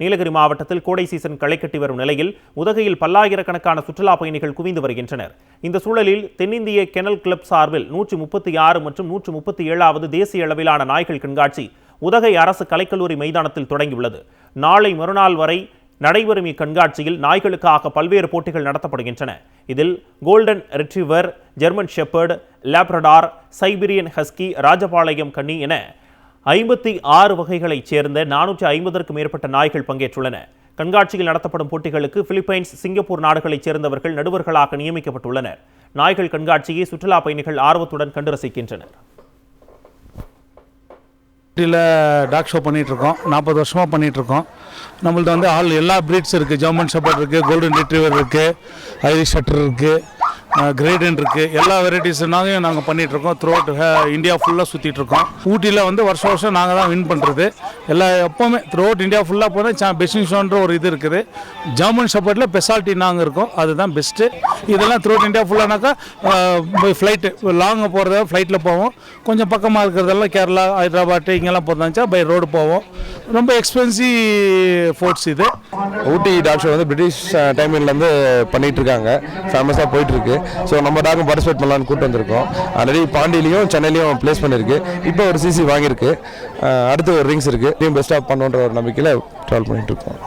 நீலகிரி மாவட்டத்தில் கோடை சீசன் களைக்கட்டி வரும் நிலையில் உதகையில் பல்லாயிரக்கணக்கான சுற்றுலா பயணிகள் குவிந்து வருகின்றனர். இந்த சூழலில் தென்னிந்திய கெனல் கிளப் சார்பில் நூற்றி முப்பத்தி ஆறு மற்றும் நூற்று முப்பத்தி ஏழாவது தேசிய அளவிலான நாய்கள் கண்காட்சி உதகை அரசு கலைக்கல்லூரி மைதானத்தில் தொடங்கியுள்ளது. நாளை மறுநாள் வரை நடைபெறும் இக்கண்காட்சியில் நாய்களுக்காக பல்வேறு போட்டிகள் நடத்தப்படுகின்றன. இதில் golden retriever German shepherd Labrador Siberian husky Rajapalayam Kanni என ஐம்பத்தி ஆறு வகைகளைச் சேர்ந்த நானூற்றி ஐம்பதற்கும் மேற்பட்ட நாய்கள் பங்கேற்றுள்ளன. கண்காட்சியில் நடத்தப்படும் போட்டிகளுக்கு பிலிப்பைன்ஸ் சிங்கப்பூர் நாடுகளைச் சேர்ந்தவர்கள் நடுவர்களாக நியமிக்கப்பட்டுள்ளனர். நாய்கள் கண்காட்சியை சுற்றுலா பயணிகள் ஆர்வத்துடன் கண்டு ரசிக்கின்றனர். டாக் ஷோ பண்ணிகிட்ருக்கோம் நாற்பது வருஷமாக பண்ணிகிட்ருக்கோம் நம்மள்ட்ட வந்து ஆல் எல்லா ப்ரீட்ஸ் இருக்குது ஜெர்மன் ஷெப்பர்ட் இருக்குது கோல்டன் ரிட்ரீவர் இருக்குது ஐரிஷ் ஷட்டர் இருக்குது கிரேடன் இருக்குது எல்லா வெரைட்டிஸ்னாலையும் நாங்கள் பண்ணிகிட்ருக்கோம் த்ரூ அவுட் இந்தியா ஃபுல்லாக சுற்றிட்டுருக்கோம் ஊட்டியில் வந்து வருஷம் வருஷம் நாங்கள் தான் வின் பண்ணுறது எல்லா எப்போவுமே த்ரூ அவுட் இந்தியா ஃபுல்லாக போனால் சா பெஸ்டிங் ஷோன்ற ஒரு இது இருக்குது. ஜெர்மன் சப்போர்ட்டில் ஸ்பெஷாலிட்டி நாங்கள் இருக்கோம். அதுதான் பெஸ்ட்டு இதெல்லாம் த்ரூ அவுட் இந்தியா ஃபுல்லானாக்கா ஃப்ளைட்டு லாங்காக போகிறத ஃப்ளைட்டில் போவோம். கொஞ்சம் பக்கமாக இருக்கிறதெல்லாம் கேரளா ஹைதராபாத் இங்கெல்லாம் போகிறதாச்சா பை ரோடு போவோம். ரொம்ப எக்ஸ்பென்சிவ் ஃபோர்ட்ஸ் இது. ஊட்டி டாக் ஷோ வந்து பிரிட்டிஷ் டைமிங்லேருந்து uh, பண்ணிகிட்டு இருக்காங்க ஃபேமஸாக போயிட்டுருக்கு. ஸோ நம்ம டாக்கும் பார்ட்டிசிபேட் பண்ணலான்னு கூட்டு வந்திருக்கோம். ஆல்ரெடி பாண்டியிலையும் சென்னையிலையும் ப்ளேஸ் பண்ணியிருக்கு இப்போ ஒரு சிசி வாங்கியிருக்கு. Uh, அடுத்து ஒரு ரிங்ஸ் இருக்குது இதையும் பெஸ்ட்டாக பண்ணுன்ற ஒரு நம்பிக்கையில் ட்ராவல் பண்ணிகிட்டு இருக்கோம்